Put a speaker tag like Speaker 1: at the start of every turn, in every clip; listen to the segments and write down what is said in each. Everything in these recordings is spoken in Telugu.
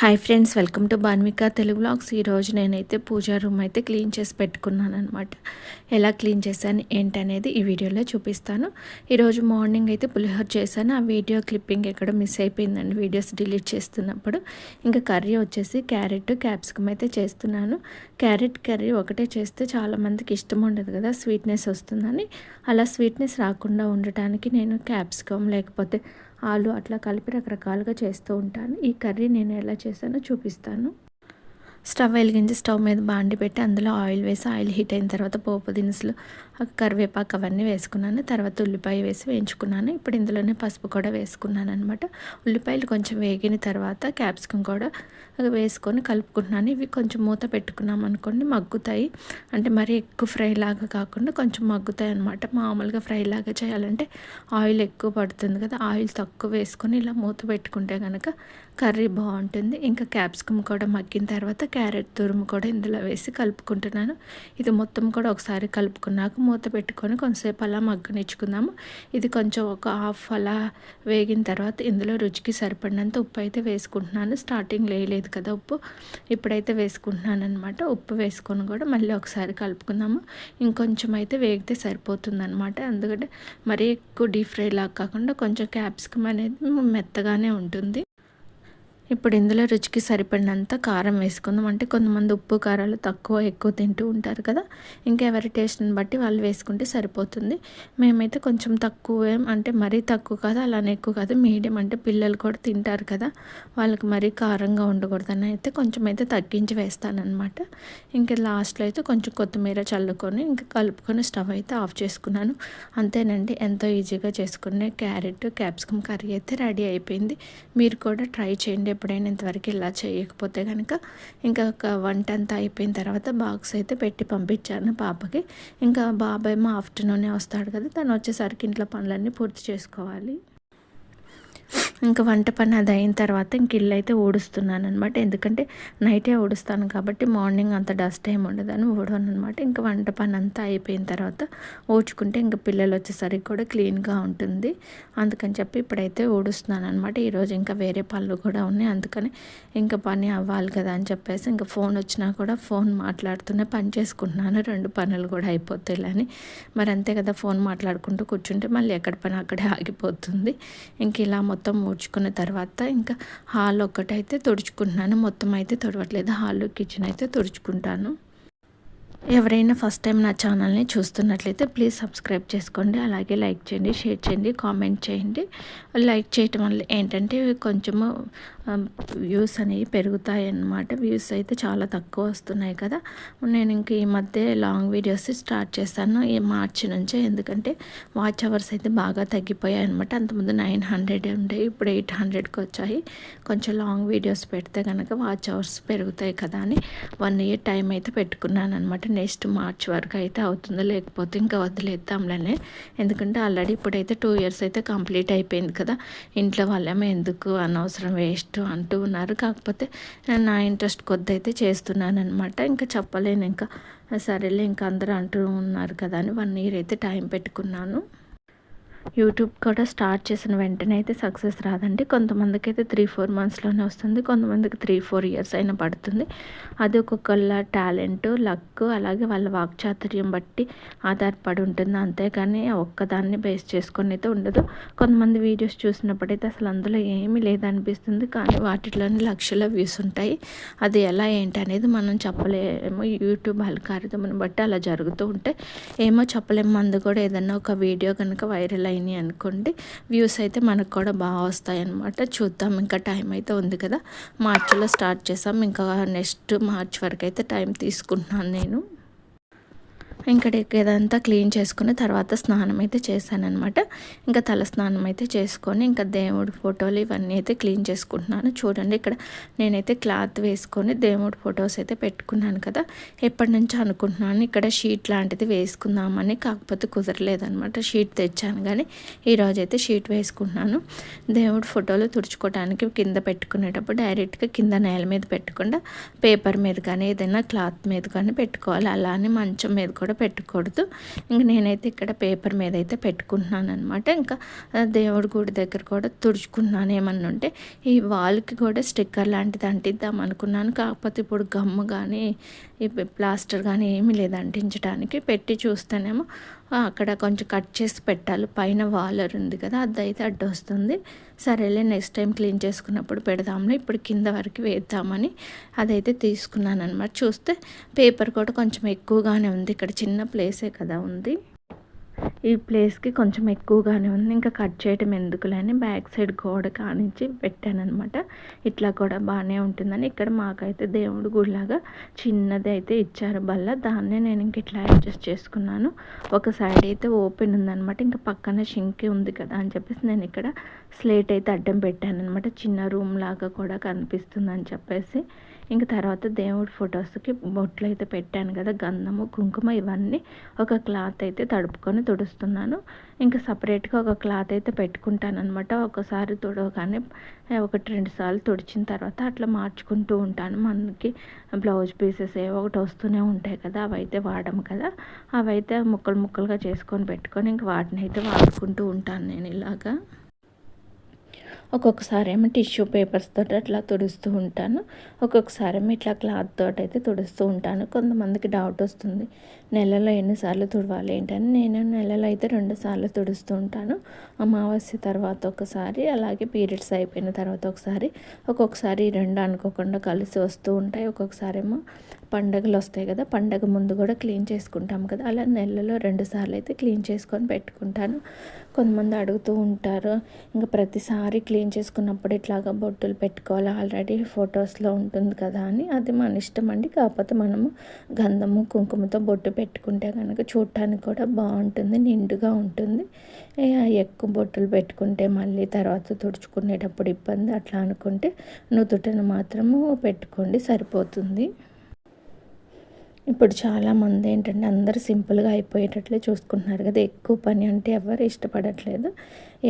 Speaker 1: Hi friends welcome to Banvika Telugu blogs ఈరోజు నేనైతే పూజా రూమ్ అయితే క్లీన్ చేసి పెట్టుకున్నాను అనమాట ఎలా క్లీన్ చేశాను ఏంటనేది ఈ వీడియోలో చూపిస్తాను. ఈరోజు మార్నింగ్ అయితే పులిహోర చేశాను. ఆ వీడియో క్లిప్పింగ్ ఎక్కడ మిస్ అయిపోయిందండి. వీడియోస్ డిలీట్ చేస్తున్నప్పుడు. ఇంకా కర్రీ వచ్చేసి క్యారెట్ క్యాప్సికమ్ అయితే చేస్తున్నాను. క్యారెట్ కర్రీ ఒకటే చేస్తే చాలామందికి ఇష్టం ఉండదు కదా స్వీట్నెస్ వస్తుందని. అలా స్వీట్నెస్ రాకుండా ఉండటానికి నేను క్యాప్సికమ్ లేకపోతే ఆలు అట్లా కలిపి రకరకాలుగా చేస్తూ ఉంటాను. ఈ కర్రీ నేను ఎలా చేశానో చూపిస్తాను. స్టవ్ వెలిగించి స్టవ్ మీద బాండి పెట్టి అందులో ఆయిల్ వేసి ఆయిల్ హీట్ అయిన తర్వాత పోపు దినుసులు కరివేపాకు అవన్నీ వేసుకున్నాను. తర్వాత ఉల్లిపాయ వేసి వేయించుకున్నాను. ఇప్పుడు ఇందులోనే పసుపు కూడా వేసుకున్నాను అనమాట ఉల్లిపాయలు కొంచెం వేగిన తర్వాత క్యాప్సికమ్ కూడా వేసుకొని కలుపుకుంటున్నాను. ఇవి కొంచెం మూత పెట్టుకున్నాం అనుకోండి మగ్గుతాయి. అంటే మరి ఎక్కువ ఫ్రై లాగా కాకుండా కొంచెం మగ్గుతాయి అనమాట మామూలుగా ఫ్రై లాగా చేయాలంటే ఆయిల్ ఎక్కువ పడుతుంది కదా ఆయిల్ తక్కువ వేసుకొని ఇలా మూత పెట్టుకుంటే కనుక కర్రీ బాగుంటుంది. ఇంకా క్యాప్సికమ్ కూడా మగ్గిన తర్వాత క్యారెట్ తురుము కూడా ఇందులో వేసి కలుపుకుంటున్నాను. ఇది మొత్తం కూడా ఒకసారి కలుపుకున్నాక మూత పెట్టుకొని కొంతసేపు అలా మగ్గనిచ్చుకుందాము. ఇది కొంచెం ఒక హాఫ్ అలా వేగిన తర్వాత ఇందులో రుచికి సరిపడినంత ఉప్పు అయితే వేసుకుంటున్నాను. స్టార్టింగ్ వేయలేదు కదా ఉప్పు. ఇప్పుడైతే వేసుకుంటున్నాను అనమాట ఉప్పు వేసుకొని కూడా మళ్ళీ ఒకసారి కలుపుకుందాము. ఇంకొంచెం అయితే వేగితే సరిపోతుంది అనమాట ఎందుకంటే మరీ ఎక్కువ డీప్ ఫ్రై లాగా కాకుండా కొంచెం క్యాప్సికమ్ అనేది మెత్తగానే ఉంటుంది. ఇప్పుడు ఇందులో రుచికి సరిపడినంత కారం వేసుకుందాం. అంటే కొంతమంది ఉప్పు కారాలు తక్కువ ఎక్కువ తింటూ ఉంటారు కదా. ఇంకా ఎవరి టేస్ట్ని బట్టి వాళ్ళు వేసుకుంటే సరిపోతుంది. మేమైతే కొంచెం తక్కువ అంటే మరీ తక్కువ కాదు అలానే ఎక్కువ కాదు. మీడియం అంటే పిల్లలు కూడా తింటారు కదా. వాళ్ళకి మరీ కారంగా ఉండకూడదని అయితే కొంచెం అయితే తగ్గించి వేస్తానమాట ఇంకా లాస్ట్లో అయితే కొంచెం కొత్తిమీర చల్లుకొని ఇంకా కలుపుకొని స్టవ్ అయితే ఆఫ్ చేసుకున్నాను. అంతేనండి ఎంతో ఈజీగా చేసుకునే క్యారెట్ క్యాప్సికమ్ కర్రీ అయితే రెడీ అయిపోయింది. మీరు కూడా ట్రై చేయండి. ఎప్పుడైనా ఇంతవరకు ఇలా చేయకపోతే కనుక ఇంకా ఒక వంట అంతా అయిపోయిన తర్వాత బాక్స్ అయితే పెట్టి పంపించాను పాపకి. ఇంకా బాబాయ్ మా ఆఫ్టర్నూనే వస్తాడు కదా తను వచ్చేసరికి ఇంట్లో పనులన్నీ పూర్తి చేసుకోవాలి. ఇంకా వంట పని అది అయిన తర్వాత ఇంక ఇల్లు అయితే ఊడుస్తున్నాను అనమాట ఎందుకంటే నైటే ఊడుస్తాను కాబట్టి మార్నింగ్ అంత డస్ట్ ఏమి ఉండదని ఊడను అనమాట ఇంకా వంట పని అంతా అయిపోయిన తర్వాత ఊడ్చుకుంటే ఇంకా పిల్లలు వచ్చేసరికి కూడా క్లీన్గా ఉంటుంది. అందుకని చెప్పి ఇప్పుడైతే ఊడుస్తున్నాను అనమాట ఈరోజు ఇంకా వేరే పనులు కూడా ఉన్నాయి. అందుకని ఇంకా పని అవ్వాలి కదా అని చెప్పేసి ఇంకా ఫోన్ వచ్చినా కూడా ఫోన్ మాట్లాడుతూనే పని చేసుకుంటున్నాను. రెండు పనులు కూడా అయిపోతాయి అని. మరి అంతే కదా ఫోన్ మాట్లాడుకుంటూ కూర్చుంటే మళ్ళీ ఎక్కడ పని అక్కడే ఆగిపోతుంది. ఇంక ఇలా మొత్తం ఊడ్చుకున్న తర్వాత ఇంకా హాల్ ఒక్కటైతే తుడుచుకుంటున్నాను. మొత్తం అయితే తుడవట్లేదు. హాల్ కిచెన్ అయితే తుడుచుకుంటాను. ఎవరైనా ఫస్ట్ టైం నా ఛానల్ని చూస్తున్నట్లయితే ప్లీజ్ సబ్స్క్రైబ్ చేసుకోండి. అలాగే లైక్ చేయండి షేర్ చేయండి కామెంట్ చేయండి. లైక్ చేయటం వల్ల ఏంటంటే కొంచెము వ్యూస్ అనేవి పెరుగుతాయి అన్నమాట వ్యూస్ అయితే చాలా తక్కువ వస్తున్నాయి కదా. నేను ఇంక ఈ మధ్య లాంగ్ వీడియోస్ స్టార్ట్ చేస్తాను ఈ మార్చి నుంచే ఎందుకంటే వాచ్ అవర్స్ అయితే బాగా తగ్గిపోయాయి అనమాట అంతకుముందు నైన్ హండ్రెడ్ ఉండే ఇప్పుడు ఎయిట్ హండ్రెడ్కి వచ్చాయి. కొంచెం లాంగ్ వీడియోస్ పెడితే కనుక వాచ్ అవర్స్ పెరుగుతాయి కదా అని వన్ ఇయర్ టైం అయితే పెట్టుకున్నాను అనమాట నెక్స్ట్ మార్చ్ వరకు అయితే అవుతుందో లేకపోతే ఇంకా వదిలేద్దాంలనే ఎందుకంటే ఆల్రెడీ ఇప్పుడైతే టూ ఇయర్స్ అయితే కంప్లీట్ అయిపోయింది కదా. ఇంట్లో వాళ్ళేమో ఎందుకు అనవసరం వేస్ట్ అంటూ ఉన్నారు. కాకపోతే నా ఇంట్రెస్ట్ కొద్ది అయితే చేస్తున్నాను అనమాట ఇంకా చెప్పలేను. ఇంకా సరేలే ఇంకా అందరూ అంటూ ఉన్నారు కదా అని వన్ ఇయర్ అయితే టైం పెట్టుకున్నాను. యూట్యూబ్ కూడా స్టార్ట్ చేసిన వెంటనే అయితే సక్సెస్ రాదండి. కొంతమందికి అయితే త్రీ ఫోర్ మంత్స్లోనే వస్తుంది. కొంతమందికి త్రీ ఫోర్ ఇయర్స్ అయినా పడుతుంది. అది ఒక్కొక్కళ్ళ టాలెంట్ లక్ అలాగే వాళ్ళ వాక్చాతుర్యం బట్టి ఆధారపడి ఉంటుంది. అంతేగాని ఒక్కదాన్ని బేస్ చేసుకొని అయితే ఉండదు. కొంతమంది వీడియోస్ చూసినప్పుడైతే అసలు అందులో ఏమీ లేదనిపిస్తుంది. కానీ వాటిలోని లక్షల వ్యూస్ ఉంటాయి. అది ఎలా ఏంటి అనేది మనం చెప్పలేము. యూట్యూబ్ అల్కారిథంని బట్టి అలా జరుగుతూ ఉంటే ఏమో చెప్పలేము. మందు కూడా ఏదన్నా ఒక వీడియో కనుక వైరల్ అయినాయి అనుకోండి వ్యూస్ అయితే మనకు కూడా బాగా వస్తాయి అనమాట చూద్దాం ఇంకా టైం అయితే ఉంది కదా. మార్చిలో స్టార్ట్ చేసాం ఇంకా నెక్స్ట్ మార్చ్ వరకు అయితే టైం తీసుకుంటున్నాను నేను. ఇంకా ఇదంతా క్లీన్ చేసుకుని తర్వాత స్నానం అయితే చేశానమాట ఇంకా తల స్నానం అయితే చేసుకొని ఇంకా దేవుడి ఫోటోలు ఇవన్నీ అయితే క్లీన్ చేసుకుంటున్నాను. చూడండి ఇక్కడ నేనైతే క్లాత్ వేసుకొని దేవుడి ఫొటోస్ అయితే పెట్టుకున్నాను కదా. ఎప్పటి నుంచో అనుకుంటున్నాను ఇక్కడ షీట్ లాంటిది వేసుకుందామని కాకపోతే కుదరలేదనమాట షీట్ తెచ్చాను కానీ ఈరోజు అయితే షీట్ వేసుకుంటున్నాను. దేవుడి ఫోటోలు తుడుచుకోవడానికి కింద పెట్టుకునేటప్పుడు డైరెక్ట్గా కింద నేల మీద పెట్టకుండా పేపర్ మీద కానీ ఏదైనా క్లాత్ మీద కానీ పెట్టుకోవాలి. అలానే మంచం మీద కూడా పెట్టకూడదు ఇంక నేనైతే ఇక్కడ పేపర్ మీద అయితే పెట్టుకుంటున్నాను అనమాట ఇంకా దేవుడి గుడి దగ్గర కూడా తుడుచుకున్నాను ఏమన్నా ఉంటే. ఈ వాల్కి కూడా స్టిక్కర్ లాంటిది అంటిద్దాం అనుకున్నాను. కాకపోతే ఇప్పుడు గమ్ము కానీ ఈ ప్లాస్టర్ కానీ ఏమీ లేదు అంటించడానికి పెట్టి చూస్తేనేమో. అక్కడ కొంచెం కట్ చేసి పెట్టాలి. పైన వాలర్ ఉంది కదా అది అయితే అడ్డు వస్తుంది సరేలే నెక్స్ట్ టైం క్లీన్ చేసుకున్నప్పుడు పెడదాంలే. ఇప్పుడు కింద వరకు వేద్దామని అదైతే తీసుకున్నాను అనమాట చూస్తే పేపర్ కూడా కొంచెం ఎక్కువగానే ఉంది. ఇక్కడ చిన్న ప్లేసే కదా ఉంది. ఈ ప్లేస్కి కొంచెం ఎక్కువగానే ఉంది. ఇంకా కట్ చేయడం ఎందుకులని బ్యాక్ సైడ్ గోడ కానించి పెట్టానమాట ఇట్లా కూడా బాగానే ఉంటుందని ఇక్కడ మాకైతే దేవుడు గుడిలాగా చిన్నది అయితే ఇచ్చారు బల్ల. దాన్నే నేను ఇంక ఇట్లా అడ్జస్ట్ చేసుకున్నాను. ఒక సైడ్ అయితే ఓపెన్ ఉందనమాట ఇంకా పక్కన షింకి ఉంది కదా అని చెప్పేసి నేను ఇక్కడ స్లేట్ అయితే అడ్డం పెట్టాను అనమాట చిన్న రూమ్ లాగా కూడా కనిపిస్తుంది అని చెప్పేసి. ఇంక తర్వాత దేవుడి ఫొటోస్కి బొట్లు అయితే పెట్టాను కదా గంధము కుంకుమ ఇవన్నీ ఒక క్లాత్ అయితే తడుపుకొని తుడుస్తున్నాను. ఇంకా సపరేట్గా ఒక క్లాత్ అయితే పెట్టుకుంటాను అనమాట ఒకసారి తుడవగానే ఒకటి రెండు సార్లు తుడిచిన తర్వాత అట్లా మార్చుకుంటూ ఉంటాను. మనకి బ్లౌజ్ పీసెస్ ఏవో ఒకటి వస్తూనే ఉంటాయి కదా అవైతే వాడము కదా. అవైతే ముక్కలు ముక్కలుగా చేసుకొని పెట్టుకొని ఇంక వాటిని అయితే వాడుకుంటూ ఉంటాను నేను ఇలాగా. ఒక్కొక్కసారి ఏమో టిష్యూ పేపర్స్ తోటి అట్లా తుడుస్తూ ఉంటాను. ఒక్కొక్కసారి ఏమో ఇట్లా క్లాత్ తోటి అయితే తుడుస్తూ ఉంటాను. కొంతమందికి డౌట్ వస్తుంది. నెలలో ఎన్నిసార్లు తుడవాలి ఏంటని నేను నెలలో అయితే రెండు సార్లు తుడుస్తూ ఉంటాను. అమావాస్య తర్వాత ఒకసారి అలాగే పీరియడ్స్ అయిపోయిన తర్వాత ఒకసారి ఒక్కొక్కసారి రెండు అనుకోకుండా కలిసి వస్తూ ఉంటాయి. ఒక్కొక్కసారి ఏమో పండగలు వస్తాయి కదా పండగ ముందు కూడా క్లీన్ చేసుకుంటాం కదా అలా నెలలో రెండు సార్లు అయితే క్లీన్ చేసుకొని పెట్టుకుంటాను. కొంతమంది అడుగుతూ ఉంటారు ఇంకా ప్రతిసారి క్లీన్ చేసుకున్నప్పుడు ఇట్లాగా బొట్టులు పెట్టుకోవాలి? ఆల్రెడీ ఫొటోస్లో ఉంటుంది కదా అని. అది మన ఇష్టం అండి. కాకపోతే మనము గంధము కుంకుమతో బొట్టు పెట్టుకుంటే కనుక చూడటానికి కూడా బాగుంటుంది నిండుగా ఉంటుంది. ఎక్కువ బొట్టులు పెట్టుకుంటే మళ్ళీ తర్వాత తుడుచుకునేటప్పుడు ఇబ్బంది అట్లా అనుకుంటే నుదుటను మాత్రము పెట్టుకోండి సరిపోతుంది. ఇప్పుడు చాలామంది ఏంటంటే అందరు సింపుల్గా అయిపోయేటట్లే చూసుకుంటున్నారు కదా ఎక్కువ పని అంటే ఎవరు ఇష్టపడట్లేదు.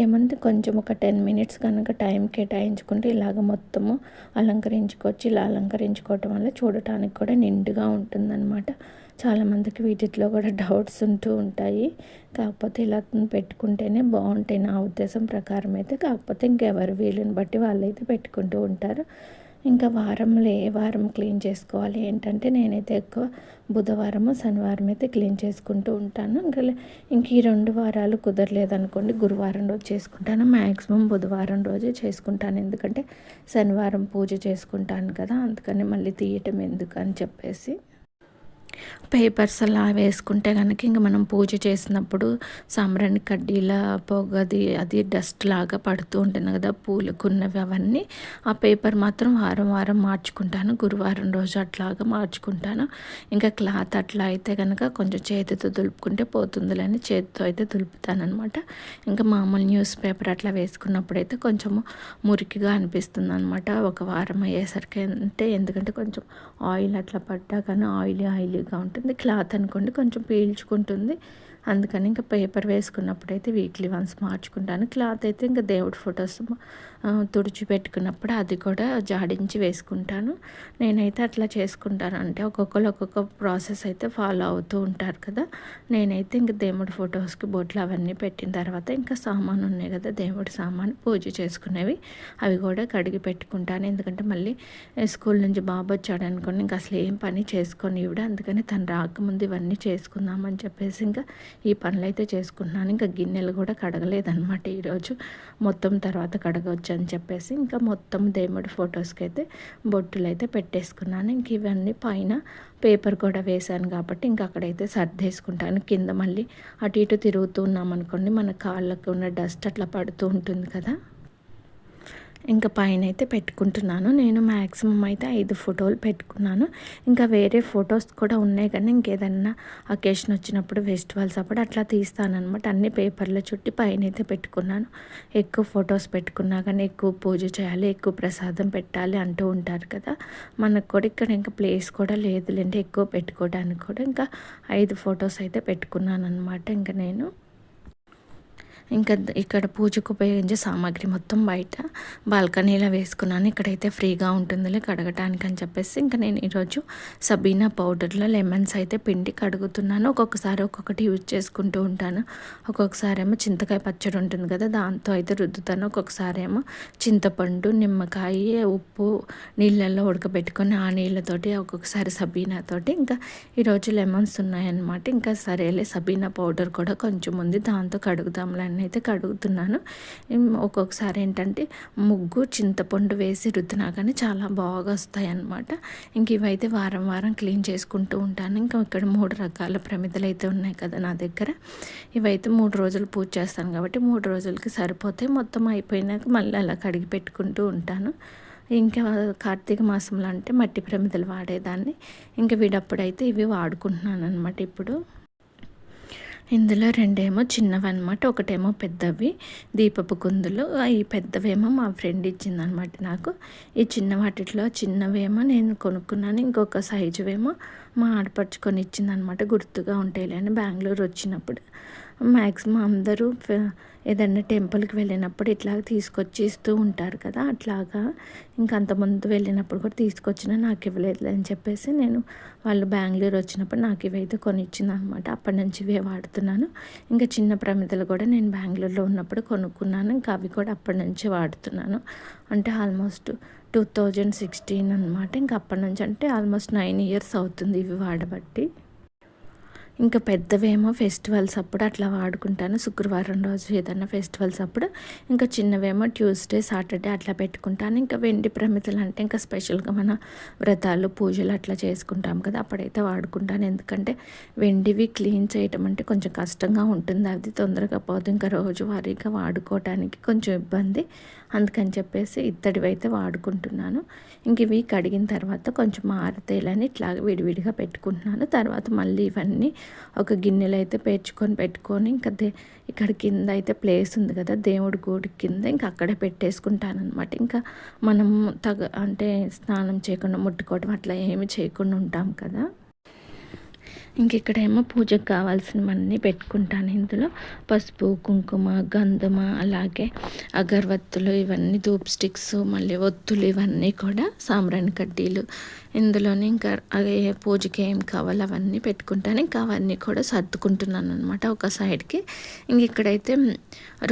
Speaker 1: ఏమంటే కొంచెం ఒక టెన్ మినిట్స్ కనుక టైం కేటాయించుకుంటే ఇలాగ మొత్తము అలంకరించుకోవచ్చు ఇలా అలంకరించుకోవటం వల్ల చూడటానికి కూడా నిండుగా ఉంటుందన్నమాట. చాలామందికి వీటిలో కూడా డౌట్స్ ఉంటూ ఉంటాయి. కాకపోతే ఇలా పెట్టుకుంటేనే బాగుంటాయి నా ఉద్దేశం ప్రకారం అయితే. కాకపోతే ఇంకెవరు వీలుని బట్టి వాళ్ళైతే పెట్టుకుంటూ ఉంటారు. ఇంకా వారంలో ఏ వారం క్లీన్ చేసుకోవాలి. ఏంటంటే నేనైతే ఎక్కువ బుధవారము శనివారం అయితే క్లీన్ చేసుకుంటూ ఉంటాను. ఇంకా ఇంక ఈ రెండు వారాలు కుదరలేదనుకోండి గురువారం రోజు చేసుకుంటాను. మ్యాక్సిమం బుధవారం రోజే చేసుకుంటాను. ఎందుకంటే శనివారం పూజ చేసుకుంటాను కదా అందుకని మళ్ళీ తీయటం ఎందుకు అని చెప్పేసి. పేపర్స్ అలా వేసుకుంటే కనుక ఇంక మనం పూజ చేసినప్పుడు సాంబ్రాణి కడ్డీల పొగది అది డస్ట్ లాగా పడుతూ ఉంటుంది కదా పూలకున్నవి అవన్నీ ఆ పేపర్ మాత్రం వారం వారం మార్చుకుంటాను. గురువారం రోజు అట్లాగా మార్చుకుంటాను. ఇంకా క్లాత్ అట్లా అయితే కనుక కొంచెం చేతితో దులుపుకుంటే పోతుందిలేని చేతితో అయితే దులుపుతాను అనమాట ఇంకా మామూలు న్యూస్ పేపర్ అట్లా వేసుకున్నప్పుడు అయితే కొంచెము మురికిగా అనిపిస్తుంది అనమాట ఒక వారం అయ్యేసరికి అంటే ఎందుకంటే కొంచెం ఆయిల్ అట్లా పడ్డా కానీ ఆయిల్ ఆయిల్గా ఉంటుంది ఉంటుంది. క్లాత్ అనుకోండి కొంచెం పీల్చుకుంటుంది. అందుకని ఇంకా పేపర్ వేసుకున్నప్పుడైతే వీక్లీ వన్స్ మార్చుకుంటాను. క్లాత్ అయితే ఇంకా దేవుడి ఫొటోస్ తుడిచి పెట్టుకున్నప్పుడు అది కూడా జాడించి వేసుకుంటాను. నేనైతే అట్లా చేసుకుంటాను. అంటే ఒక్కొక్కరు ఒక్కొక్క ప్రాసెస్ అయితే ఫాలో అవుతూ ఉంటారు కదా. నేనైతే ఇంక దేవుడి ఫొటోస్కి బొట్లు అవన్నీ పెట్టిన తర్వాత ఇంకా సామాను ఉన్నాయి కదా దేవుడి సామాను పూజ చేసుకునేవి. అవి కూడా కడిగి పెట్టుకుంటాను. ఎందుకంటే మళ్ళీ స్కూల్ నుంచి బాబు వచ్చాడు అనుకోండి ఇంకా అసలు ఏం పని చేసుకొని ఇవిడ అందుకని తను రాకముందు ఇవన్నీ చేసుకుందామని చెప్పేసి ఇంకా ఈ పనులు అయితే చేసుకుంటున్నాను. ఇంకా గిన్నెలు కూడా కడగలేదన్నమాట ఈరోజు. మొత్తం తర్వాత కడగవచ్చు అని చెప్పేసి ఇంకా మొత్తం దేవుడి ఫొటోస్కి అయితే బొట్టులు అయితే పెట్టేసుకున్నాను. ఇంక ఇవన్నీ పైన పేపర్ కూడా వేశాను కాబట్టి ఇంక అక్కడైతే సర్దేసుకుంటాను. కింద మళ్ళీ అటు ఇటు తిరుగుతూ ఉన్నాం అనుకోండి మన కాళ్ళకు ఉన్న డస్ట్ అట్లా పడుతూ ఉంటుంది కదా. ఇంకా పైన అయితే పెట్టుకుంటున్నాను. నేను మ్యాక్సిమం అయితే ఐదు ఫోటోలు పెట్టుకున్నాను. ఇంకా వేరే ఫొటోస్ కూడా ఉన్నాయి కానీ ఇంకేదన్నా అకేషన్ వచ్చినప్పుడు ఫెస్టివల్స్ అప్పుడు అట్లా తీస్తానమాట అన్ని పేపర్ల చుట్టి పైన అయితే పెట్టుకున్నాను. ఎక్కువ ఫొటోస్ పెట్టుకున్నా కానీ ఎక్కువ పూజ చేయాలి ఎక్కువ ప్రసాదం పెట్టాలి అంటూ ఉంటారు కదా. మనకు కూడా ఇక్కడ ఇంకా ప్లేస్ కూడా లేదులేండి ఎక్కువ పెట్టుకోవడానికి కూడా. ఇంకా ఐదు ఫొటోస్ అయితే పెట్టుకున్నాను అనమాట ఇంకా నేను ఇంకా ఇక్కడ పూజకు ఉపయోగించే సామాగ్రి మొత్తం బయట. బాల్కనీలో వేసుకున్నాను. ఇక్కడైతే ఫ్రీగా ఉంటుందిలే కడగటానికి అని చెప్పేసి. ఇంకా నేను ఈరోజు సబీనా పౌడర్లో లెమన్స్ అయితే పిండి కడుగుతున్నాను. ఒక్కొక్కసారి ఒక్కొక్కటి యూజ్ చేసుకుంటూ ఉంటాను. ఒక్కొక్కసారి ఏమో చింతకాయ పచ్చడి ఉంటుంది కదా దాంతో అయితే రుద్దుతాను. ఒక్కొక్కసారి ఏమో చింతపండు నిమ్మకాయ ఉప్పు నీళ్ళల్లో ఉడకబెట్టుకొని ఆ నీళ్ళతోటి ఒక్కొక్కసారి సబీనాతోటి ఇంకా ఈరోజు లెమన్స్ ఉన్నాయన్నమాట. ఇంకా సరేలే సబీనా పౌడర్ కూడా కొంచెం ఉంది. దాంతో కడుగుదాంలే అని అయితే కడుగుతున్నాను ఒక్కొక్కసారి ఏంటంటే ముగ్గు చింతపండు వేసి రుద్దినా కానీ చాలా బాగా వస్తాయి అన్నమాట ఇంక ఇవైతే వారం వారం క్లీన్ చేసుకుంటూ ఉంటాను. ఇంకా ఇక్కడ మూడు రకాల ప్రమిదలు అయితే ఉన్నాయి కదా నా దగ్గర. ఇవైతే మూడు రోజులు పూజ చేస్తాను కాబట్టి మూడు రోజులకి సరిపోతే మొత్తం అయిపోయినాక మళ్ళీ అలా కడిగి పెట్టుకుంటూ ఉంటాను. ఇంకా కార్తీక మాసంలో అంటే మట్టి ప్రమిదలు వాడేదాన్ని. ఇంకా వీడప్పుడైతే ఇవి వాడుకుంటున్నాను అనమాట ఇప్పుడు. ఇందులో రెండేమో చిన్నవి అనమాట ఒకటేమో పెద్దవి. దీపపు కుందులు ఈ పెద్దవేమో మా ఫ్రెండ్ ఇచ్చిందనమాట నాకు. ఈ చిన్న వాటిలో చిన్నవేమో నేను కొనుక్కున్నాను ఇంకొక సైజువేమో మా ఆడపడుచుకొని ఇచ్చిందనమాట గుర్తుగా ఉంటాయిలే అని బెంగళూరు వచ్చినప్పుడు. మ్యాక్సిమం అందరూ ఏదైనా టెంపుల్కి వెళ్ళినప్పుడు ఇట్లా తీసుకొచ్చి ఇస్తూ ఉంటారు కదా అట్లాగా ఇంకా అంతకుముందు వెళ్ళినప్పుడు కూడా తీసుకొచ్చిన నాకు ఇవ్వలేదు అని చెప్పేసి నేను వాళ్ళు బెంగళూరు వచ్చినప్పుడు నాకు ఇవైతే కొనిచ్చింది అనమాట అప్పటి నుంచి ఇవే వాడుతున్నాను. ఇంకా చిన్న ప్రమిదలు కూడా నేను బెంగళూరులో ఉన్నప్పుడు కొనుక్కున్నాను. ఇంకా అవి కూడా అప్పటి నుంచి వాడుతున్నాను. అంటే ఆల్మోస్ట్ టూ థౌజండ్ సిక్స్టీన్ అనమాట. ఇంకా అప్పటి నుంచి అంటే ఆల్మోస్ట్ నైన్ ఇయర్స్ అవుతుంది ఇవి వాడబట్టి. ఇంకా పెద్దవేమో ఫెస్టివల్స్ అప్పుడు అట్లా వాడుకుంటాను. శుక్రవారం రోజు ఏదైనా ఫెస్టివల్స్ అప్పుడు ఇంకా చిన్నవేమో ట్యూస్డే సాటర్డే అట్లా పెట్టుకుంటాను. ఇంకా వెండి ప్రమితలు అంటే ఇంకా స్పెషల్గా మన వ్రతాలు పూజలు అట్లా చేసుకుంటాం కదా అప్పుడైతే వాడుకుంటాను. ఎందుకంటే వెండివి క్లీన్ చేయటం అంటే కొంచెం కష్టంగా ఉంటుంది. అది తొందరగా పోదు. ఇంకా రోజువారీగా వాడుకోవటానికి కొంచెం ఇబ్బంది. అందుకని చెప్పేసి ఇత్తడివి అయితే వాడుకుంటున్నాను. ఇంక ఇవి కడిగిన తర్వాత కొంచెం ఆరితేలని ఇట్లా విడివిడిగా పెట్టుకుంటున్నాను. తర్వాత మళ్ళీ ఇవన్నీ ఒక గిన్నెలో అయితే పేర్చుకొని పెట్టుకొని ఇంకా దే ఇక్కడ కింద అయితే ప్లేస్ ఉంది కదా దేవుడి గుడి కింద ఇంకా అక్కడే పెట్టేసుకుంటాను అనమాట ఇంకా మనం తగ అంటే స్నానం చేయకుండా ముట్టుకోవడం అట్లా ఏమి చేయకుండా ఉంటాం కదా. ఇంక ఇక్కడేమో పూజకు కావాల్సినవన్నీ పెట్టుకుంటాను ఇందులో. పసుపు కుంకుమ గంధమ అలాగే అగరవత్తులు ఇవన్నీ ధూప్ స్టిక్స్ మళ్ళీ ఒత్తులు ఇవన్నీ కూడా సాంబ్రాణి కడ్డీలు ఇందులోనే ఇంకా పూజకి ఏం కావాలో అవన్నీ పెట్టుకుంటాను. ఇంకా అవన్నీ కూడా సర్దుకుంటున్నాను అనమాట ఒక సైడ్కి. ఇంక ఇక్కడైతే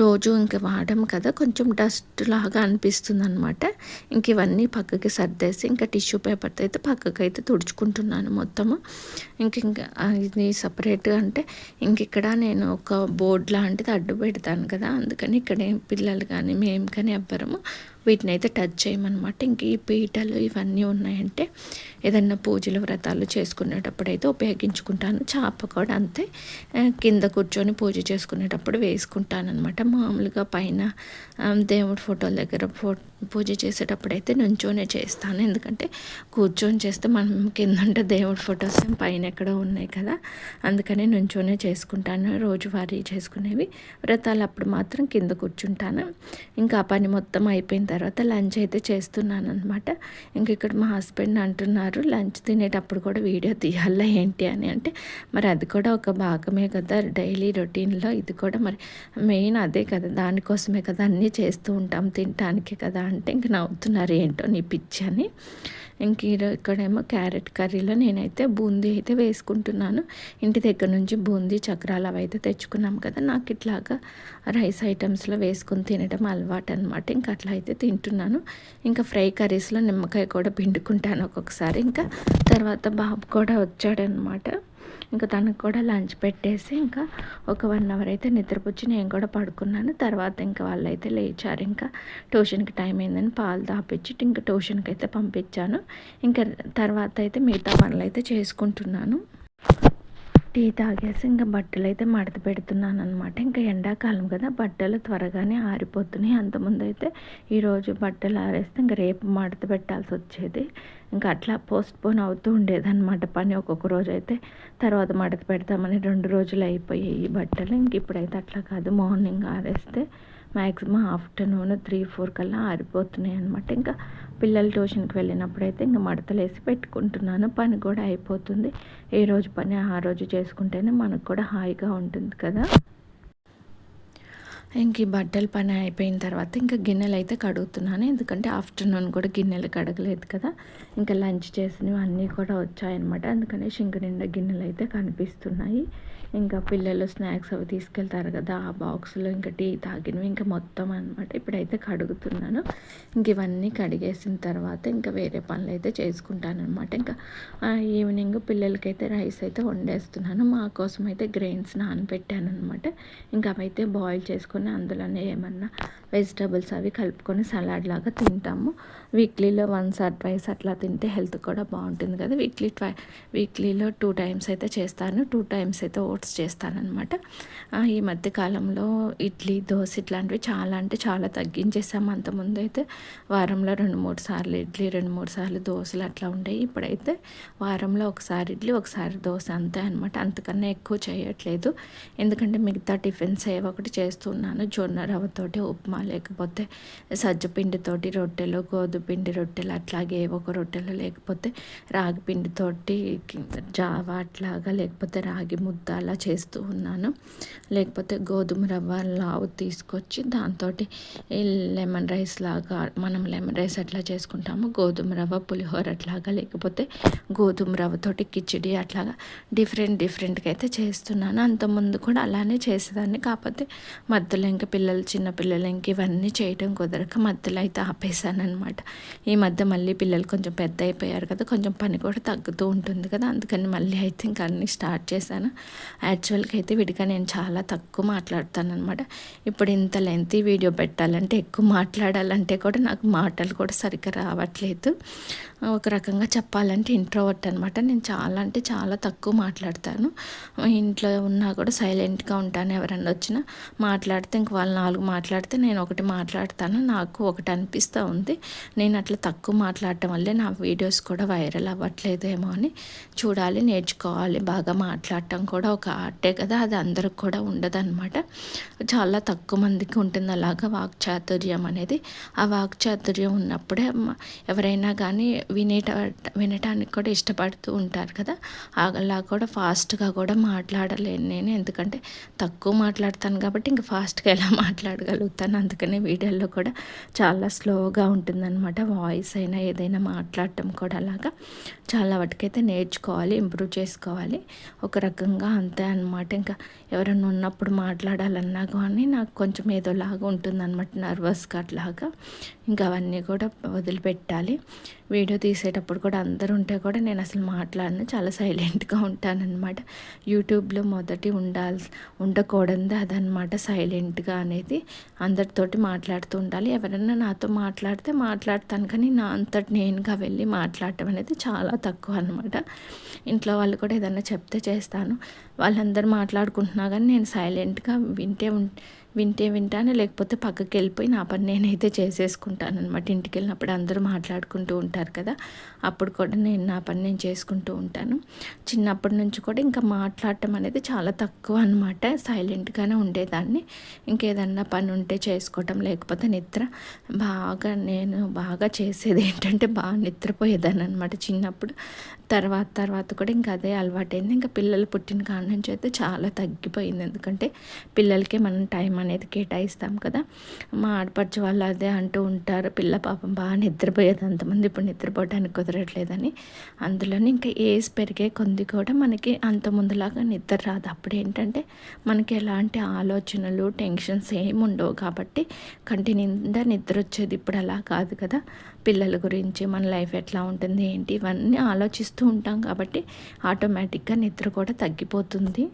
Speaker 1: రోజు ఇంక వాడడం కదా కొంచెం డస్ట్ లాగా అనిపిస్తుంది అనమాట ఇంక ఇవన్నీ పక్కకి సర్దేసి ఇంకా టిష్యూ పేపర్తో అయితే పక్కకి అయితే తుడుచుకుంటున్నాను మొత్తము. ఇంక ఇంకా ఇది సపరేట్గా అంటే ఇంక ఇక్కడ నేను ఒక బోర్డ్ లాంటిది అడ్డు పెడతాను కదా అందుకని ఇక్కడ పిల్లలు కానీ మేము కానీ ఎవ్వరము వీటిని అయితే టచ్ చేయమన్నమాట. ఇంక ఈ పీటలు ఇవన్నీ ఉన్నాయంటే ఏదన్నా పూజలు వ్రతాలు చేసుకునేటప్పుడు అయితే ఉపయోగించుకుంటాను. చాప కూడా అంతే. కింద కూర్చొని పూజ చేసుకునేటప్పుడు వేసుకుంటాను అనమాట మామూలుగా పైన దేవుడి ఫోటోల దగ్గర ఫో పూజ చేసేటప్పుడు అయితే నుంచోనే చేస్తాను. ఎందుకంటే కూర్చొని చేస్తే మనం కింద ఉంటే దేవుడి ఫొటోస్ పైన ఎక్కడో ఉన్నాయి కదా. అందుకనే నుంచోనే చేసుకుంటాను. రోజువారీ చేసుకునేవి. వ్రతాలు అప్పుడు మాత్రం కింద కూర్చుంటాను. ఇంకా ఆ పని మొత్తం అయిపోయిన తర్వాత లంచ్ అయితే చేస్తున్నాను అనమాట ఇంక ఇక్కడ మా హస్బెండ్ అంటున్నారు లంచ్ తినేటప్పుడు కూడా వీడియో తీయాలా ఏంటి అని? అంటే మరి అది కూడా ఒక భాగమే కదా డైలీ రొటీన్లో ఇది కూడా మరి మెయిన్ అదే కదా దానికోసమే కదా అన్నీ చేస్తూ ఉంటాం తినటానికే కదా అంటే ఇంక నవ్వుతున్నారు ఏంటో నీ పిచ్చి అని. ఇంక ఇక్కడేమో క్యారెట్ కర్రీలో నేనైతే బూందీ అయితే వేసుకుంటున్నాను. ఇంటి దగ్గర నుంచి బూందీ చక్రాలు అవి అయితే తెచ్చుకున్నాం కదా నాకు ఇట్లాగా రైస్ ఐటమ్స్లో వేసుకొని తినడం అలవాటు అనమాట ఇంకా అట్లా అయితే తింటున్నాను. ఇంకా ఫ్రై కర్రీస్లో నిమ్మకాయ కూడా పిండుకుంటాను ఒక్కొక్కసారి. ఇంకా తర్వాత బాబు కూడా వచ్చాడనమాట ఇంకా తనకు కూడా లంచ్ పెట్టేసి ఇంకా ఒక వన్ అవర్ అయితే నిద్రపుచ్చి నేను కూడా పడుకున్నాను. తర్వాత ఇంకా వాళ్ళైతే లేచారు. ఇంకా ట్యూషన్కి టైం అయిందని పాలు తాపించి ఇంకా ట్యూషన్కి అయితే పంపించాను. ఇంకా తర్వాత అయితే మిగతా పనులు అయితే చేసుకుంటున్నాను. టీ తాగేసి ఇంకా బట్టలు అయితే మడత పెడుతున్నాను అనమాట ఇంకా ఎండాకాలం కదా బట్టలు త్వరగానే ఆరిపోతున్నాయి. అంతకుముందు అయితే ఈరోజు బట్టలు ఆరేస్తే ఇంకా రేపు మడత పెట్టాల్సి వచ్చేది. ఇంకా అట్లా పోస్ట్ పోన్ అవుతూ ఉండేదన్నమాట పని ఒక్కొక్క రోజు అయితే తర్వాత మడత పెడతామని రెండు రోజులు అయిపోయాయి ఈ బట్టలు. ఇంక ఇప్పుడైతే అట్లా కాదు మార్నింగ్ ఆరేస్తే మ్యాక్సిమం ఆఫ్టర్నూన్ త్రీ ఫోర్ కల్లా ఆరిపోతున్నాయి అనమాట ఇంకా పిల్లలు ట్యూషన్కి వెళ్ళినప్పుడు అయితే ఇంకా మడతలు వేసి పెట్టుకుంటున్నాను. పని కూడా అయిపోతుంది. ఏ రోజు పని ఆ రోజు చేసుకుంటేనే మనకు కూడా హాయిగా ఉంటుంది కదా. ఇంక ఈ బట్టల పని అయిపోయిన తర్వాత ఇంకా గిన్నెలు అయితే కడుగుతున్నాను. ఎందుకంటే ఆఫ్టర్నూన్ కూడా గిన్నెలు కడగలేదు కదా. ఇంకా లంచ్ చేసినవి అన్నీ కూడా వచ్చాయన్నమాట. అందుకని షింక్ నిండా గిన్నెలు అయితే కనిపిస్తున్నాయి. ఇంకా పిల్లలు స్నాక్స్ అవి తీసుకెళ్తారు కదా ఆ బాక్స్లో ఇంకా టీ తాగినవి ఇంకా మొత్తం అనమాట ఇప్పుడైతే కడుగుతున్నాను. ఇంక ఇవన్నీ కడిగేసిన తర్వాత ఇంకా వేరే పనులు అయితే చేసుకుంటాను అనమాట ఇంకా ఈవినింగ్ పిల్లలకైతే రైస్ అయితే వండేస్తున్నాను. మా కోసం అయితే గ్రెయిన్స్ నానబెట్టాను అనమాట ఇంకా అవైతే బాయిల్ చేసుకొని అందులోనే ఏమన్నా వెజిటబుల్స్ అవి కలుపుకొని సలాడ్ లాగా తింటాము. వీక్లీలో వన్స్ ఆర్ ట్వైస్ అట్లా తింటే హెల్త్ కూడా బాగుంటుంది కదా. వీక్లీ ట్వై వీక్లీలో టూ టైమ్స్ అయితే చేస్తాను. టూ టైమ్స్ అయితే ఓట్స్ చేస్తానన్నమాట. ఈ మధ్యకాలంలో ఇడ్లీ దోశ ఇట్లాంటివి చాలా అంటే చాలా తగ్గించేసాము. అంతకుముందు అయితే వారంలో రెండు మూడు సార్లు ఇడ్లీ రెండు మూడు సార్లు దోశలు అట్లా ఉండేవి. ఇప్పుడైతే వారంలో ఒకసారి ఇడ్లీ ఒకసారి దోశ అంతే అనమాట అంతకన్నా ఎక్కువ చేయట్లేదు. ఎందుకంటే మిగతా టిఫిన్స్ ఏ ఒకటి చేస్తున్నాను. జొన్న రవ్వతోటి ఉప్మా లేకపోతే సజ్జపిండితోటి రొట్టెలు గోధుమ పిండి రొట్టెలు అట్లాగే ఏవో ఒక రొట్టెలు లేకపోతే రాగి పిండితోటి జావా అట్లాగా లేకపోతే రాగి ముద్ద అలా చేస్తూ ఉన్నాను. లేకపోతే గోధుమ రవ్వ లావు తీసుకొచ్చి దాంతో లెమన్ రైస్ లాగా మనం లెమన్ రైస్ అట్లా చేసుకుంటాము గోధుమ రవ్వ పులిహోర అట్లాగా లేకపోతే గోధుమ రవ్వతోటి కిచిడి అట్లాగా డిఫరెంట్ డిఫరెంట్గా అయితే చేస్తున్నాను. అంతకుముందు కూడా అలానే చేసేదాన్ని. కాకపోతే మధ్యలో ఇంకా పిల్లలు చిన్న పిల్లలు ఇంక ఇవన్నీ చేయడం కుదరక మధ్యలో అయితే ఆపేసాను అనమాట ఈ మధ్య మళ్ళీ పిల్లలు కొంచెం పెద్ద అయిపోయారు కదా కొంచెం పని కూడా తగ్గుతూ ఉంటుంది కదా అందుకని మళ్ళీ అయితే ఇంకా అన్నీ స్టార్ట్ చేశాను. యాక్చువల్గా అయితే విడిగా నేను చాలా తక్కువ మాట్లాడతాను అనమాట ఇప్పుడు ఇంత లెంతీ వీడియో పెట్టాలంటే ఎక్కువ మాట్లాడాలంటే కూడా నాకు మాటలు కూడా సరిగ్గా రావట్లేదు. ఒక రకంగా చెప్పాలంటే ఇంట్రోవర్ట్ అనమాట నేను చాలా అంటే చాలా తక్కువ మాట్లాడతాను. ఇంట్లో ఉన్నా కూడా సైలెంట్గా ఉంటాను ఎవరన్నా వచ్చినా. మాట్లాడితే ఇంక వాళ్ళు నాలుగు మాట్లాడితే నేను ఒకటి మాట్లాడతాను. నాకు ఒకటి అనిపిస్తూ ఉంది. నేను అట్లా తక్కువ మాట్లాడటం వల్లే నా వీడియోస్ కూడా వైరల్ అవ్వట్లేదేమో అని చూడాలి నేర్చుకోవాలి. బాగా మాట్లాడటం కూడా ఒక ఆర్టే కదా అది అందరికి కూడా ఉండదన్నమాట. చాలా తక్కువ మందికి ఉంటుంది అలాగా వాక్చాతుర్యం అనేది. ఆ వాక్చాతుర్యం ఉన్నప్పుడే ఎవరైనా కానీ వినేట వినటానికి కూడా ఇష్టపడుతూ ఉంటారు కదా. అలా కూడా ఫాస్ట్గా కూడా మాట్లాడలేను నేను. ఎందుకంటే తక్కువ మాట్లాడతాను కాబట్టి ఇంకా ఫాస్ట్గా ఎలా మాట్లాడగలుగుతాను? అందుకనే వీడియోలో కూడా చాలా స్లోగా ఉంటుందన్నమాట. వాయిస్ అయినా ఏదైనా మాట్లాడటం కూడా అలాగా. చాలా వాటికైతే నేర్చుకోవాలి ఇంప్రూవ్ చేసుకోవాలి. ఒక రకంగా అంత. అనమాట ఇంకా ఎవరైనా ఉన్నప్పుడు మాట్లాడాలన్నా కానీ నాకు కొంచెం ఏదోలాగా ఉంటుందన్నమాట నర్వస్గా అట్లాగా. ఇంకా అవన్నీ కూడా వదిలిపెట్టాలి. వీడియో తీసేటప్పుడు కూడా అందరూ ఉంటే కూడా నేను అసలు మాట్లాడను చాలా సైలెంట్గా ఉంటానన్నమాట. యూట్యూబ్లో మొదటి ఉండాల్సి ఉండకూడదు అదనమాట సైలెంట్గా అనేది. అందరితోటి మాట్లాడుతూ ఉండాలి. ఎవరైనా నాతో మాట్లాడితే మాట్లాడతాను కానీ నా అంతటి నేనుగా వెళ్ళి మాట్లాడటం అనేది చాలా తక్కువ అనమాట ఇంట్లో వాళ్ళు కూడా ఏదన్నా చెప్తే చేస్తాను. వాళ్ళందరూ మాట్లాడుకుంటున్నా కానీ నేను సైలెంట్గా వింటే వింటే వింటాను లేకపోతే పక్కకి వెళ్ళిపోయి నా పని నేనైతే చేసేసుకుంటాను అనమాట ఇంటికి వెళ్ళినప్పుడు అందరూ మాట్లాడుకుంటూ ఉంటారు కదా అప్పుడు కూడా నేను నా పని నేను చేసుకుంటూ ఉంటాను. చిన్నప్పటి నుంచి కూడా ఇంకా మాట్లాడటం అనేది చాలా తక్కువ అనమాట సైలెంట్గానే ఉండేదాన్ని. ఇంకేదన్నా పని ఉంటే చేసుకోవటం లేకపోతే నిద్ర. బాగా నేను బాగా చేసేది ఏంటంటే బాగా నిద్రపోయేదాన్ని అనమాట చిన్నప్పుడు. తర్వాత తర్వాత కూడా ఇంకా అదే అలవాటైంది. ఇంకా పిల్లలు పుట్టిన కారణం నుంచి అయితే చాలా తగ్గిపోయింది. ఎందుకంటే పిల్లలకి మనం టైం అనేది కేటాయిస్తాం కదా. మా ఆడపడుచు వాళ్ళు అదే అంటూ ఉంటారు పిల్ల పాపం బాగా నిద్రపోయేది అంతమంది ఇప్పుడు నిద్రపోవడానికి కుదరట్లేదని. అందులోనే ఇంకా ఏజ్ పెరిగే కొంది కూడా మనకి అంత ముందులాగా నిద్ర రాదు. అప్పుడు ఏంటంటే మనకి ఎలాంటి ఆలోచనలు టెన్షన్స్ ఏమి ఉండవు కాబట్టి కంటి నిండా నిద్ర వచ్చేది ఇప్పుడు అలా కాదు కదా. పిల్లల గురించి మన లైఫ్ ఎట్లా ఉంటుంది ఏంటి ఇవన్నీ ఆలోచిస్తూ ఉంటాం కాబట్టి ఆటోమేటిక్గా నిద్ర కూడా తగ్గిపోతుంది.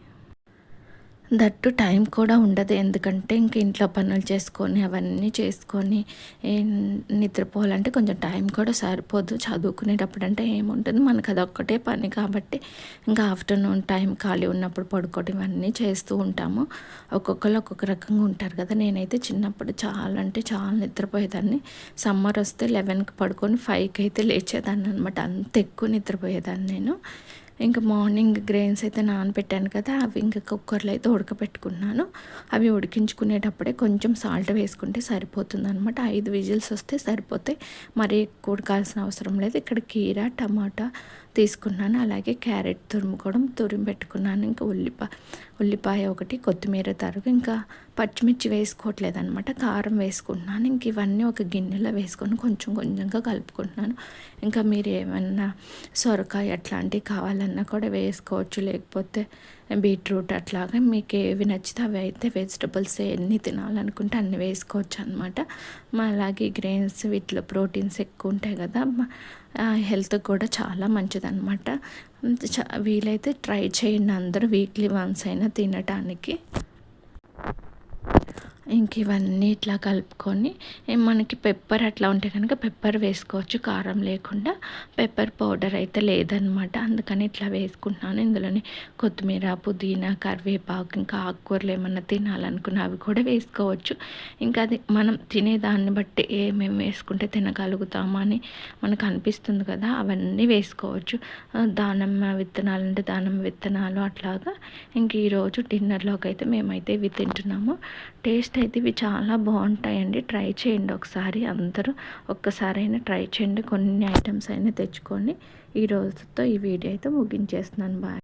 Speaker 1: దట్టు టైం కూడా ఉండదు. ఎందుకంటే ఇంక ఇంట్లో పనులు చేసుకొని అవన్నీ చేసుకొని నిద్రపోవాలంటే కొంచెం టైం కూడా సరిపోదు. చదువుకునేటప్పుడు అంటే ఏముంటుంది? మనకు అదొక్కటే పని కాబట్టి ఇంకా ఆఫ్టర్నూన్ టైం ఖాళీ ఉన్నప్పుడు పడుకోవడం ఇవన్నీ చేస్తూ ఉంటాము. ఒక్కొక్కరు ఒక్కొక్క రకంగా ఉంటారు కదా. నేనైతే చిన్నప్పుడు చాలా అంటే చాలా నిద్రపోయేదాన్ని. సమ్మర్ వస్తే లెవెన్కి పడుకొని ఫైవ్కి అయితే లేచేదాన్ని అనమాట అంత ఎక్కువ నిద్రపోయేదాన్ని నేను. ఇంకా మార్నింగ్ గ్రెయిన్స్ అయితే నానబెట్టాను కదా అవి ఇంకా కుక్కర్లో అయితే ఉడకబెట్టుకున్నాను. అవి ఉడికించుకునేటప్పుడే కొంచెం సాల్ట్ వేసుకుంటే సరిపోతుంది అనమాట ఐదు విజిల్స్ వస్తే సరిపోతాయి. మరీ ఎక్కువ ఉడకాల్సిన అవసరం లేదు. ఇక్కడ కీర టమాటా తీసుకున్నాను. అలాగే క్యారెట్ తురుముకోవడం తురిమి పెట్టుకున్నాను. ఇంకా ఉల్లిపాయ ఉల్లిపాయ ఒకటి కొత్తిమీర తరుగు. ఇంకా పచ్చిమిర్చి వేసుకోవట్లేదు అనమాట కారం వేసుకుంటున్నాను. ఇంక ఇవన్నీ ఒక గిన్నెలో వేసుకొని కొంచెం కొంచెంగా కలుపుకుంటున్నాను. ఇంకా మీరు ఏమన్నా సొరకాయ అట్లాంటివి కావాలన్నా కూడా వేసుకోవచ్చు. లేకపోతే బీట్రూట్ అట్లాగా మీకు ఏవి నచ్చితే అవి అయితే వెజిటబుల్స్ ఎన్ని తినాలనుకుంటే అన్ని వేసుకోవచ్చు అనమాట అలాగే గ్రెయిన్స్ వీటిలో ప్రోటీన్స్ ఎక్కువ ఉంటాయి కదా హెల్త్ కూడా చాలా మంచిదన్నమాట. వీలైతే ట్రై చేయండి అందరూ వీక్లీ వన్స్ అయినా తినటానికి. ఇంక ఇవన్నీ ఇట్లా కలుపుకొని మనకి పెప్పర్ అట్లా ఉంటే కనుక పెప్పర్ వేసుకోవచ్చు కారం లేకుండా. పెప్పర్ పౌడర్ అయితే లేదనమాట. అందుకని ఇట్లా వేసుకుంటున్నాను. ఇందులోనే కొత్తిమీర పుదీనా కరివేపాకు ఇంకా ఆకుకూరలు ఏమన్నా తినాలనుకున్న అవి కూడా వేసుకోవచ్చు. ఇంకా అది మనం తినేదాన్ని బట్టి ఏమేమి వేసుకుంటే తినగలుగుతామా అని మనకు అనిపిస్తుంది కదా అవన్నీ వేసుకోవచ్చు. దానమ్మ విత్తనాలు అంటే దానమ్మ విత్తనాలు అట్లాగా. ఇంక ఈరోజు డిన్నర్లోకి అయితే మేమైతే ఇవి తింటున్నాము. టేస్ట్ అయితే ఇవి చాలా బాగుంటాయండి. ట్రై చేయండి ఒకసారి అందరూ. ఒక్కసారైనా ట్రై చేయండి. కొన్ని ఐటమ్స్ అయినా తెచ్చుకొని ఈ రోజుతో ఈ వీడియో అయితే ముగించేస్తున్నాను. బాయ్.